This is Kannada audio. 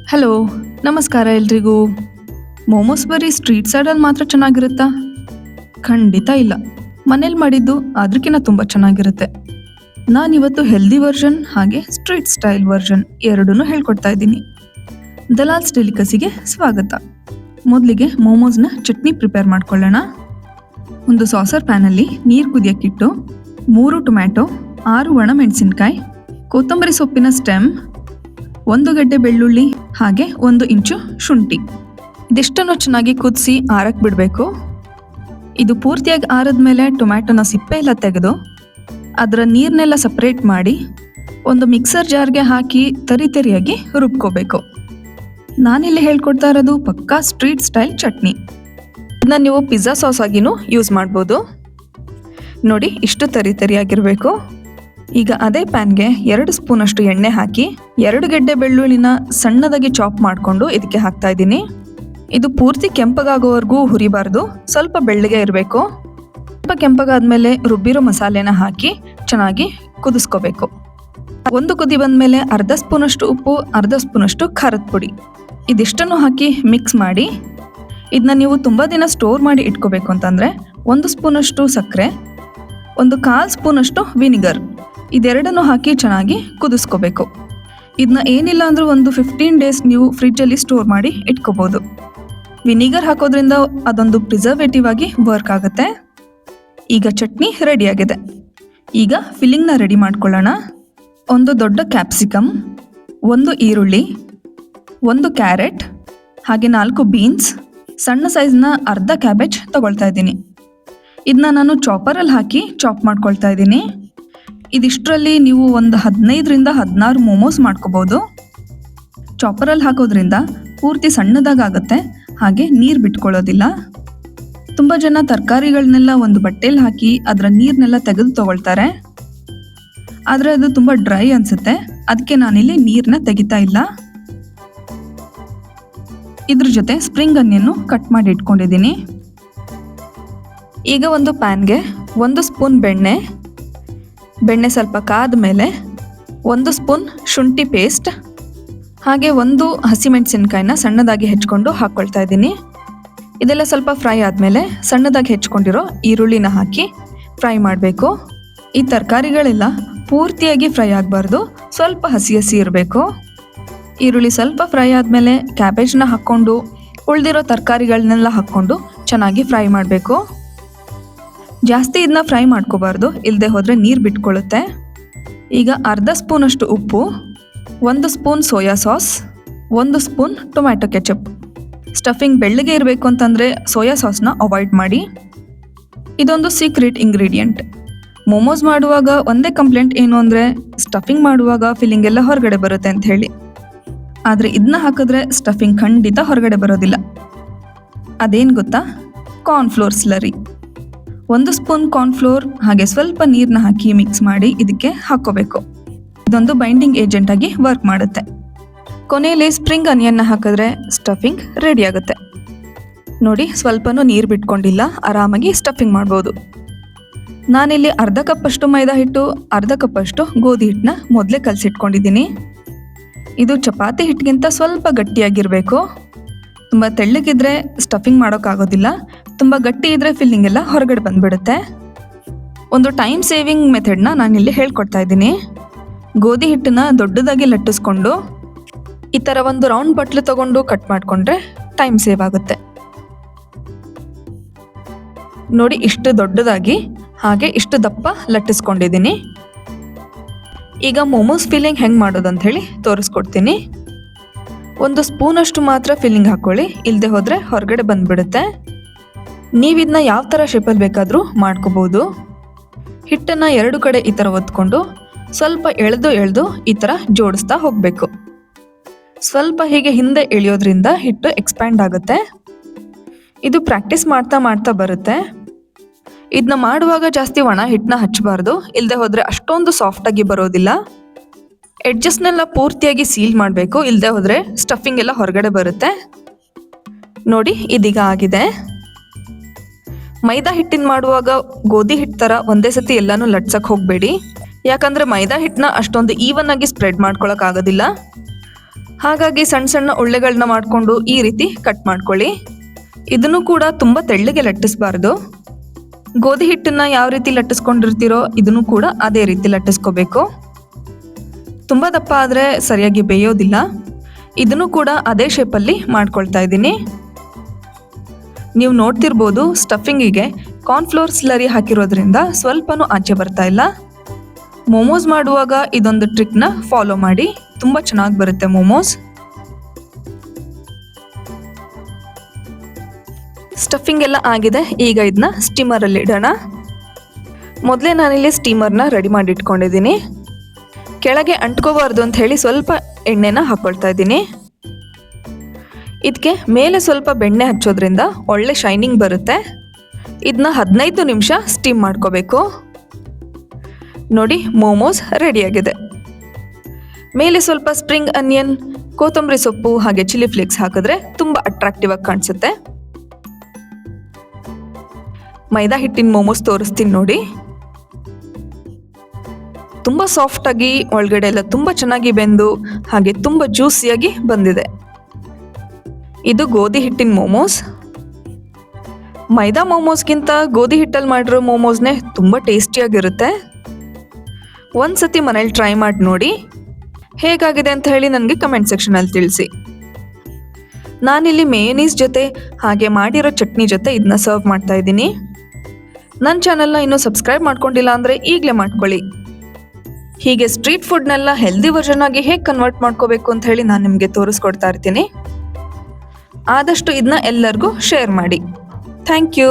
ಹಲೋ, ನಮಸ್ಕಾರ ಎಲ್ರಿಗೂ. ಮೋಮೋಸ್ ಬರೀ ಸ್ಟ್ರೀಟ್ ಸೈಡಲ್ಲಿ ಮಾತ್ರ ಚೆನ್ನಾಗಿರುತ್ತಾ? ಖಂಡಿತ ಇಲ್ಲ. ಮನೇಲಿ ಮಾಡಿದ್ದು ಅದಕ್ಕಿಂತ ತುಂಬ ಚೆನ್ನಾಗಿರುತ್ತೆ. ನಾನಿವತ್ತು ಹೆಲ್ದಿ ವರ್ಷನ್ ಹಾಗೆ ಸ್ಟ್ರೀಟ್ ಸ್ಟೈಲ್ ವರ್ಷನ್ ಎರಡನ್ನೂ ಹೇಳ್ಕೊಡ್ತಾ ಇದ್ದೀನಿ. ದಲಾಲ್ಸ್ ಡೆಲಿಕಸಿಗೆ ಸ್ವಾಗತ. ಮೊದಲಿಗೆ ಮೋಮೋಸ್ನ ಚಟ್ನಿ ಪ್ರಿಪೇರ್ ಮಾಡ್ಕೊಳ್ಳೋಣ. ಒಂದು ಸಾಸರ್ ಪ್ಯಾನಲ್ಲಿ ನೀರು ಕುದಿಯೋಕ್ಕಿಟ್ಟು, ಮೂರು ಟೊಮ್ಯಾಟೊ, ಆರು ಒಣಮೆಣಸಿನ್ಕಾಯಿ ಕೊತ್ತಂಬರಿ ಸೊಪ್ಪಿನ ಸ್ಟೆಮ್ ಒಂದು ಗಡ್ಡೆ ಬೆಳ್ಳುಳ್ಳಿ ಹಾಗೆ ಒಂದು ಇಂಚು ಶುಂಠಿ. ಇದಿಷ್ಟನ್ನು ಚೆನ್ನಾಗಿ ಕುದಿಸಿ ಆರಕ್ಕೆ ಬಿಡಬೇಕು. ಇದು ಪೂರ್ತಿಯಾಗಿ ಆರಿದ್ಮೇಲೆ ಟೊಮ್ಯಾಟೊನ ಸಿಪ್ಪೆ ಎಲ್ಲ ತೆಗೆದು ಅದರ ನೀರನ್ನೆಲ್ಲ ಸಪ್ರೇಟ್ ಮಾಡಿ ಒಂದು ಮಿಕ್ಸರ್ ಜಾರ್ಗೆ ಹಾಕಿ ತರಿ ತರಿಯಾಗಿ ರುಬ್ಕೋಬೇಕು. ನಾನಿಲ್ಲಿ ಹೇಳ್ಕೊಡ್ತಾ ಇರೋದು ಪಕ್ಕಾ ಸ್ಟ್ರೀಟ್ ಸ್ಟೈಲ್ ಚಟ್ನಿ. ಇದನ್ನ ನೀವು ಪಿಜ್ಜಾ ಸಾಸ್ ಆಗಿನೂ ಯೂಸ್ ಮಾಡ್ಬೋದು. ನೋಡಿ ಇಷ್ಟು ತರಿ ತರಿಯಾಗಿರಬೇಕು. ಈಗ ಅದೇ ಪ್ಯಾನ್ಗೆ ಎರಡು ಸ್ಪೂನಷ್ಟು ಎಣ್ಣೆ ಹಾಕಿ ಎರಡು ಗೆಡ್ಡೆ ಬೆಳ್ಳುಳ್ಳಿನ ಸಣ್ಣದಾಗಿ ಚಾಪ್ ಮಾಡಿಕೊಂಡು ಇದಕ್ಕೆ ಹಾಕ್ತಾ ಇದ್ದೀನಿ. ಇದು ಪೂರ್ತಿ ಕೆಂಪಗಾಗೋವರೆಗೂ ಹುರಿಬಾರ್ದು, ಸ್ವಲ್ಪ ಬೆಳ್ಳಗೆ ಇರಬೇಕು. ಸ್ವಲ್ಪ ಕೆಂಪಗಾದ್ಮೇಲೆ ರುಬ್ಬಿರೋ ಮಸಾಲೆನ ಹಾಕಿ ಚೆನ್ನಾಗಿ ಕುದಿಸ್ಕೋಬೇಕು. ಒಂದು ಕುದಿ ಬಂದಮೇಲೆ ಅರ್ಧ ಸ್ಪೂನಷ್ಟು ಉಪ್ಪು, ಅರ್ಧ ಸ್ಪೂನಷ್ಟು ಖಾರದ ಪುಡಿ. ಇದಿಷ್ಟನ್ನು ಹಾಕಿ ಮಿಕ್ಸ್ ಮಾಡಿ ಇದನ್ನ ನೀವು ತುಂಬ ದಿನ ಸ್ಟೋರ್ ಮಾಡಿ ಇಟ್ಕೋಬೇಕು ಅಂತಂದರೆ ಒಂದು ಸ್ಪೂನಷ್ಟು ಸಕ್ಕರೆ, ಒಂದು ಕಾಲು ಸ್ಪೂನಷ್ಟು ವಿನಿಗರ್. ಇದೆರಡನ್ನು ಹಾಕಿ ಚೆನ್ನಾಗಿ ಕುದಿಸ್ಕೋಬೇಕು. ಇದನ್ನ ಏನಿಲ್ಲ ಅಂದರೂ ಒಂದು ಫಿಫ್ಟೀನ್ ಡೇಸ್ ನೀವು ಫ್ರಿಡ್ಜಲ್ಲಿ ಸ್ಟೋರ್ ಮಾಡಿ ಇಟ್ಕೋಬೋದು. ವಿನಿಗರ್ ಹಾಕೋದ್ರಿಂದ ಅದೊಂದು ಪ್ರಿಸರ್ವೇಟಿವ್ ಆಗಿ ವರ್ಕ್ ಆಗುತ್ತೆ. ಈಗ ಚಟ್ನಿ ರೆಡಿಯಾಗಿದೆ ಈಗ ಫಿಲ್ಲಿಂಗ್ನ ರೆಡಿ ಮಾಡ್ಕೊಳ್ಳೋಣ. ಒಂದು ದೊಡ್ಡ ಕ್ಯಾಪ್ಸಿಕಮ್ ಒಂದು ಈರುಳ್ಳಿ, ಒಂದು ಕ್ಯಾರೆಟ್ ಹಾಗೆ ನಾಲ್ಕು ಬೀನ್ಸ್ ಸಣ್ಣ ಸೈಜ್ನ ಅರ್ಧ ಕ್ಯಾಬೇಜ್ ತಗೊಳ್ತಾ ಇದ್ದೀನಿ. ಇದನ್ನ ನಾನು ಚಾಪರಲ್ಲಿ ಹಾಕಿ ಚಾಪ್ ಮಾಡ್ಕೊಳ್ತಾ ಇದ್ದೀನಿ. ಇದಿಷ್ಟರಲ್ಲಿ ನೀವು ಒಂದು ಹದಿನೈದರಿಂದ ಹದಿನಾರು ಮೋಮೋಸ್ ಮಾಡ್ಕೋಬೋದು. ಚಾಪರಲ್ಲಿ ಹಾಕೋದ್ರಿಂದ ಪೂರ್ತಿ ಸಣ್ಣದಾಗುತ್ತೆ ಹಾಗೆ ನೀರು ಬಿಟ್ಕೊಳ್ಳೋದಿಲ್ಲ. ತುಂಬ ಜನ ತರಕಾರಿಗಳನ್ನೆಲ್ಲ ಒಂದು ಬಟ್ಟೆಲಿ ಹಾಕಿ ಅದರ ನೀರನ್ನೆಲ್ಲ ತೆಗೆದು ತಗೊಳ್ತಾರೆ. ಆದರೆ ಅದು ತುಂಬ ಡ್ರೈ ಅನಿಸುತ್ತೆ ಅದಕ್ಕೆ ನಾನಿಲ್ಲಿ ನೀರನ್ನ ತೆಗಿತಾ ಇಲ್ಲ. ಇದ್ರ ಜೊತೆ ಸ್ಪ್ರಿಂಗ್ ಅನಿಯನ್ನು ಕಟ್ ಮಾಡಿ ಇಟ್ಕೊಂಡಿದ್ದೀನಿ. ಈಗ ಒಂದು ಪ್ಯಾನ್ಗೆ ಒಂದು ಸ್ಪೂನ್ ಬೆಣ್ಣೆ ಬೆಣ್ಣೆ ಸ್ವಲ್ಪ ಕಾದ ಮೇಲೆ ಒಂದು ಸ್ಪೂನ್ ಶುಂಠಿ ಪೇಸ್ಟ್, ಹಾಗೆ ಒಂದು ಹಸಿಮೆಣಸಿನ್ಕಾಯಿನ ಸಣ್ಣದಾಗಿ ಹೆಚ್ಕೊಂಡು ಹಾಕ್ಕೊಳ್ತಾ ಇದ್ದೀನಿ. ಇದೆಲ್ಲ ಸ್ವಲ್ಪ ಫ್ರೈ ಆದಮೇಲೆ ಸಣ್ಣದಾಗಿ ಹೆಚ್ಕೊಂಡಿರೋ ಈರುಳ್ಳಿನ ಹಾಕಿ ಫ್ರೈ ಮಾಡಬೇಕು. ಈ ತರಕಾರಿಗಳೆಲ್ಲ, ಪೂರ್ತಿಯಾಗಿ ಫ್ರೈ ಆಗಬಾರ್ದು, ಸ್ವಲ್ಪ ಹಸಿ ಹಸಿ ಇರಬೇಕು. ಈರುಳ್ಳಿ ಸ್ವಲ್ಪ ಫ್ರೈ ಆದಮೇಲೆ ಕ್ಯಾಬೇಜ್ನ ಹಾಕ್ಕೊಂಡು, ಉಳಿದಿರೋ ತರಕಾರಿಗಳನ್ನೆಲ್ಲ ಹಾಕ್ಕೊಂಡು ಚೆನ್ನಾಗಿ ಫ್ರೈ ಮಾಡಬೇಕು. ಜಾಸ್ತಿ ಇದನ್ನ ಫ್ರೈ ಮಾಡ್ಕೋಬಾರ್ದು ಇಲ್ಲದೆ ಹೋದರೆ ನೀರು ಬಿಟ್ಕೊಳ್ಳುತ್ತೆ ಈಗ ಅರ್ಧ ಸ್ಪೂನಷ್ಟು ಉಪ್ಪು, ಒಂದು ಸ್ಪೂನ್ ಸೋಯಾ ಸಾಸ್, ಒಂದು ಸ್ಪೂನ್ ಟೊಮ್ಯಾಟೊ ಕೆಚಪ್. ಸ್ಟಫಿಂಗ್ ಬೆಳ್ಳಗೆ ಇರಬೇಕು ಅಂತಂದರೆ ಸೋಯಾ ಸಾಸ್ನ ಅವಾಯ್ಡ್ ಮಾಡಿ. ಇದೊಂದು ಸೀಕ್ರೆಟ್ ಇಂಗ್ರೀಡಿಯೆಂಟ್. ಮೋಮೋಸ್ ಮಾಡುವಾಗ ಒಂದೇ ಕಂಪ್ಲೇಂಟ್ ಏನು ಅಂದರೆ, ಸ್ಟಫಿಂಗ್ ಮಾಡುವಾಗ ಫಿಲ್ಲಿಂಗ್ ಎಲ್ಲ ಹೊರಗಡೆ ಬರುತ್ತೆ ಅಂತ ಹೇಳಿ. ಆದರೆ ಇದನ್ನ ಹಾಕಿದ್ರೆ ಸ್ಟಫಿಂಗ್ ಖಂಡಿತ ಹೊರಗಡೆ ಬರೋದಿಲ್ಲ. ಅದೇನು ಗೊತ್ತಾ? Cornflour slurry. ಒಂದು ಸ್ಪೂನ್ ಕಾರ್ನ್ಫ್ಲೋರ್ ಹಾಗೆ ಸ್ವಲ್ಪ ನೀರನ್ನ ಹಾಕಿ ಮಿಕ್ಸ್ ಮಾಡಿ ಇದಕ್ಕೆ ಹಾಕೋಬೇಕು ಇದೊಂದು ಬೈಂಡಿಂಗ್ ಏಜೆಂಟ್ ಆಗಿ ವರ್ಕ್ ಮಾಡುತ್ತೆ. ಕೊನೆಯಲ್ಲಿ ಸ್ಪ್ರಿಂಗ್ ಅನಿಯನ್ನ ಹಾಕಿದ್ರೆ ಸ್ಟಫಿಂಗ್ ರೆಡಿ ಆಗುತ್ತೆ. ನೋಡಿ, ಸ್ವಲ್ಪನೂ ನೀರು ಬಿಟ್ಕೊಂಡಿಲ್ಲ, ಆರಾಮಾಗಿ ಸ್ಟಫಿಂಗ್ ಮಾಡ್ಬೋದು. ನಾನಿಲ್ಲಿ ಅರ್ಧ ಕಪ್ಪಷ್ಟು ಮೈದಾ ಹಿಟ್ಟು, ಅರ್ಧ ಕಪ್ಪಷ್ಟು ಗೋಧಿ ಹಿಟ್ಟನ್ನ ಮೊದಲೇ ಕಲಸಿಟ್ಕೊಂಡಿದ್ದೀನಿ. ಇದು ಚಪಾತಿ ಹಿಟ್ಟಿಗಿಂತ ಸ್ವಲ್ಪ ಗಟ್ಟಿಯಾಗಿರಬೇಕು. ತುಂಬ ತೆಳ್ಳಗಿದ್ರೆ ಸ್ಟಫಿಂಗ್ ಮಾಡೋಕ್ಕಾಗೋದಿಲ್ಲ, ತುಂಬ ಗಟ್ಟಿ ಇದ್ರೆ ಫಿಲ್ಲಿಂಗ್ ಎಲ್ಲ ಹೊರಗಡೆ ಬಂದ್ಬಿಡುತ್ತೆ. ಒಂದು ಟೈಮ್ ಸೇವಿಂಗ್ ಮೆಥಡ್ನ ಇಲ್ಲಿ ಹೇಳ್ಕೊಡ್ತಾ ಇದ್ದೀನಿ. ಗೋಧಿ ಹಿಟ್ಟನ್ನ ದೊಡ್ಡದಾಗಿ ಲಟ್ಟಿಸ್ಕೊಂಡು, ಈ ಥರ ಒಂದು ರೌಂಡ್ ಬಟ್ಲು ತಗೊಂಡು ಕಟ್ ಮಾಡಿಕೊಂಡ್ರೆ ಟೈಮ್ ಸೇವ್ ಆಗುತ್ತೆ. ನೋಡಿ ಇಷ್ಟು ದೊಡ್ಡದಾಗಿ, ಹಾಗೆ ಇಷ್ಟು ದಪ್ಪ ಲಟ್ಟಿಸ್ಕೊಂಡಿದ್ದೀನಿ. ಈಗ ಮೋಮೋಸ್ ಫಿಲ್ಲಿಂಗ್ ಹೆಂಗೆ ಮಾಡೋದು ಅಂತ ಹೇಳಿ ತೋರಿಸ್ಕೊಡ್ತೀನಿ. ಒಂದು ಸ್ಪೂನಷ್ಟು ಮಾತ್ರ ಫಿಲ್ಲಿಂಗ್ ಹಾಕ್ಕೊಳ್ಳಿ ಇಲ್ಲದೆ ಹೋದರೆ ಹೊರಗಡೆ ಬಂದ್ಬಿಡುತ್ತೆ. ನೀವು ಇದನ್ನ ಯಾವ ಥರ ಶೇಪಲ್ಲಿ ಬೇಕಾದರೂ ಮಾಡ್ಕೋಬೋದು. ಹಿಟ್ಟನ್ನು ಎರಡು ಕಡೆ ಈ ಥರ ಒತ್ಕೊಂಡು ಸ್ವಲ್ಪ ಎಳೆದು ಎಳೆದು ಈ ಥರ ಜೋಡಿಸ್ತಾ ಹೋಗಬೇಕು. ಸ್ವಲ್ಪ ಹೀಗೆ ಹಿಂದೆ ಎಳೆಯೋದ್ರಿಂದ ಹಿಟ್ಟು ಎಕ್ಸ್ಪ್ಯಾಂಡ್ ಆಗುತ್ತೆ. ಇದು ಪ್ರಾಕ್ಟೀಸ್ ಮಾಡ್ತಾ ಮಾಡ್ತಾ ಬರುತ್ತೆ. ಇದನ್ನ ಮಾಡುವಾಗ ಜಾಸ್ತಿ ಒಣ ಹಿಟ್ಟನ್ನ ಹಚ್ಚಬಾರ್ದು. ಇಲ್ಲದೆ ಹೋದರೆ ಅಷ್ಟೊಂದು ಸಾಫ್ಟಾಗಿ ಬರೋದಿಲ್ಲ. ಎಡ್ಜಸ್ನೆಲ್ಲ ಪೂರ್ತಿಯಾಗಿ ಸೀಲ್ ಮಾಡಬೇಕು. ಇಲ್ಲದೆ ಹೋದರೆ ಸ್ಟಫಿಂಗ್ ಎಲ್ಲ ಹೊರಗಡೆ ಬರುತ್ತೆ. ನೋಡಿ, ಇದೀಗ ಆಗಿದೆ. ಮೈದಾ ಹಿಟ್ಟಿನ ಮಾಡುವಾಗ ಗೋಧಿ ಹಿಟ್ಟು ಥರ ಒಂದೇ ಸತಿ ಎಲ್ಲಾನು ಲಟ್ಸಕ್ಕೆ ಹೋಗಬೇಡಿ. ಯಾಕಂದರೆ ಮೈದಾ ಹಿಟ್ಟನ್ನ ಅಷ್ಟೊಂದು ಈವನ್ ಆಗಿ ಸ್ಪ್ರೆಡ್ ಮಾಡ್ಕೊಳ್ಳೋಕ್ಕಾಗೋದಿಲ್ಲ ಆಗೋದಿಲ್ಲ. ಹಾಗಾಗಿ ಸಣ್ಣ ಸಣ್ಣ ಉಳ್ಳೆಗಳನ್ನ ಮಾಡಿಕೊಂಡು ಈ ರೀತಿ ಕಟ್ ಮಾಡ್ಕೊಳ್ಳಿ. ಇದನ್ನು ಕೂಡ ತುಂಬ ತೆಳ್ಳಗೆ ಲಟ್ಟಿಸ್ಬಾರ್ದು. ಗೋಧಿ ಹಿಟ್ಟನ್ನು ಯಾವ ರೀತಿ ಲಟ್ಟಿಸ್ಕೊಂಡಿರ್ತೀರೋ ಇದನ್ನು ಕೂಡ ಅದೇ ರೀತಿ ಲಟ್ಟಿಸ್ಕೋಬೇಕು. ತುಂಬ ದಪ್ಪ ಆದರೆ ಸರಿಯಾಗಿ ಬೇಯೋದಿಲ್ಲ. ಇದನ್ನು ಕೂಡ ಅದೇ ಶೇಪಲ್ಲಿ ಮಾಡ್ಕೊಳ್ತಾ ಇದ್ದೀನಿ. ನೀವು ನೋಡ್ತಿರ್ಬೋದು ಸ್ಟಫಿಂಗಿಗೆ ಕಾರ್ನ್ಫ್ಲೋರ್ ಸ್ಲರಿ ಹಾಕಿರೋದ್ರಿಂದ ಸ್ವಲ್ಪನೂ ಆಚೆ ಬರ್ತಾ ಇಲ್ಲ. ಮೋಮೋಸ್ ಮಾಡುವಾಗ ಇದೊಂದು ಟ್ರಿಕ್ನ ಫಾಲೋ ಮಾಡಿ. ತುಂಬ ಚೆನ್ನಾಗಿ ಬರುತ್ತೆ ಮೋಮೋಸ್ ಸ್ಟಫಿಂಗ್ ಎಲ್ಲ ಆಗಿದೆ. ಈಗ ಇದನ್ನ ಸ್ಟೀಮರಲ್ಲಿ ಇಡೋಣ ಮೊದಲೇ ನಾನಿಲ್ಲಿ ಸ್ಟೀಮರ್ನ ರೆಡಿ ಮಾಡಿ ಇಟ್ಕೊಂಡಿದ್ದೀನಿ ಕೆಳಗೆ ಅಂಟ್ಕೋಬಾರ್ದು ಅಂತ ಹೇಳಿ ಸ್ವಲ್ಪ ಎಣ್ಣೆನ ಹಾಕ್ಕೊಳ್ತಾ ಇದ್ದೀನಿ. ಇದಕ್ಕೆ ಮೇಲೆ ಸ್ವಲ್ಪ ಬೆಣ್ಣೆ ಹಚ್ಚೋದ್ರಿಂದ ಒಳ್ಳೆ ಶೈನಿಂಗ್ ಬರುತ್ತೆ. ಇದನ್ನ ಹದಿನೈದು ನಿಮಿಷ ಸ್ಟೀಮ್ ಮಾಡ್ಕೋಬೇಕು. ನೋಡಿ ಮೋಮೋಸ್ ರೆಡಿಯಾಗಿದೆ ಮೇಲೆ ಸ್ವಲ್ಪ ಸ್ಪ್ರಿಂಗ್ ಅನಿಯನ್ ಕೊತ್ತಂಬರಿ ಸೊಪ್ಪು ಹಾಗೆ ಚಿಲ್ಲಿ ಫ್ಲೇಕ್ಸ್ ಹಾಕಿದ್ರೆ ತುಂಬ ಅಟ್ರಾಕ್ಟಿವ್ ಆಗಿ ಕಾಣಿಸುತ್ತೆ. ಮೈದಾ ಹಿಟ್ಟಿನ ಮೋಮೋಸ್ ತೋರಿಸ್ತೀನಿ ನೋಡಿ. ತುಂಬ ಆಗಿ ಒಳಗಡೆ ಎಲ್ಲ ತುಂಬಾ ಚೆನ್ನಾಗಿ ಬೆಂದು, ಹಾಗೆ ತುಂಬಾ ಜ್ಯೂಸಿಯಾಗಿ ಬಂದಿದೆ. ಇದು ಗೋಧಿ ಹಿಟ್ಟಿನ ಮೋಮೋಸ್ ಮೈದಾ ಮೋಮೋಸ್ಗಿಂತ ಗೋಧಿ ಹಿಟ್ಟಲ್ಲಿ ಮಾಡಿರೋ ಮೋಮೋಸ್ನೇ ತುಂಬ ಟೇಸ್ಟಿಯಾಗಿರುತ್ತೆ ಒಂದ್ಸತಿ ಮನೇಲಿ ಟ್ರೈ ಮಾಡಿ ನೋಡಿ, ಹೇಗಾಗಿದೆ ಅಂತ ಹೇಳಿ ನನಗೆ ಕಮೆಂಟ್ ಸೆಕ್ಷನಲ್ಲಿ ತಿಳಿಸಿ. ನಾನಿಲ್ಲಿ ಮೇನೀಸ್ ಜೊತೆ, ಹಾಗೆ ಮಾಡಿರೋ ಚಟ್ನಿ ಜೊತೆ ಇದನ್ನ ಸರ್ವ್ ಮಾಡ್ತಾ ಇದ್ದೀನಿ. ನನ್ನ ಚಾನಲ್ನ ಇನ್ನೂ ಸಬ್ಸ್ಕ್ರೈಬ್ ಮಾಡ್ಕೊಂಡಿಲ್ಲ ಅಂದರೆ ಈಗಲೇ ಮಾಡ್ಕೊಳ್ಳಿ. ಹೀಗೆ ಸ್ಟ್ರೀಟ್ ಫುಡ್ನೆಲ್ಲ ಹೆಲ್ದಿ ವರ್ಷನ್ ಆಗಿ ಹೇಗೆ ಕನ್ವರ್ಟ್ ಮಾಡ್ಕೋಬೇಕು ಅಂತ ಹೇಳಿ ನಾನು ನಿಮಗೆ ತೋರಿಸ್ಕೊಡ್ತಾ ಇರ್ತೀನಿ. ಆದಷ್ಟು ಇದನ್ನ ಎಲ್ಲರಿಗೂ ಶೇರ್ ಮಾಡಿ. Thank you